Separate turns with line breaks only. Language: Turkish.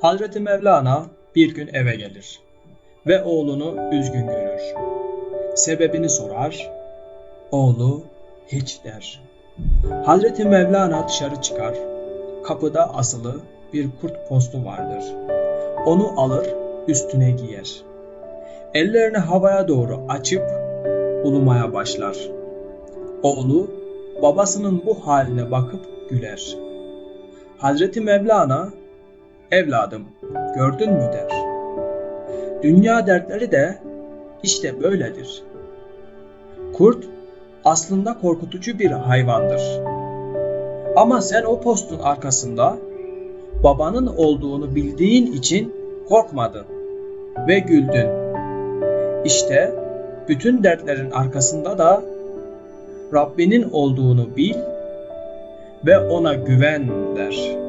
Hazreti Mevlana bir gün eve gelir ve oğlunu üzgün görür. Sebebini sorar, oğlu hiç der. Hazreti Mevlana dışarı çıkar, kapıda asılı bir kurt postu vardır. Onu alır, üstüne giyer. Ellerini havaya doğru açıp ulumaya başlar. Oğlu babasının bu haline bakıp güler. Hazreti Mevlana, evladım gördün mü der. Dünya dertleri de işte böyledir. Kurt aslında korkutucu bir hayvandır. Ama sen o postun arkasında babanın olduğunu bildiğin için korkmadın ve güldün. İşte bütün dertlerin arkasında da Rabbinin olduğunu bil ve ona güven der.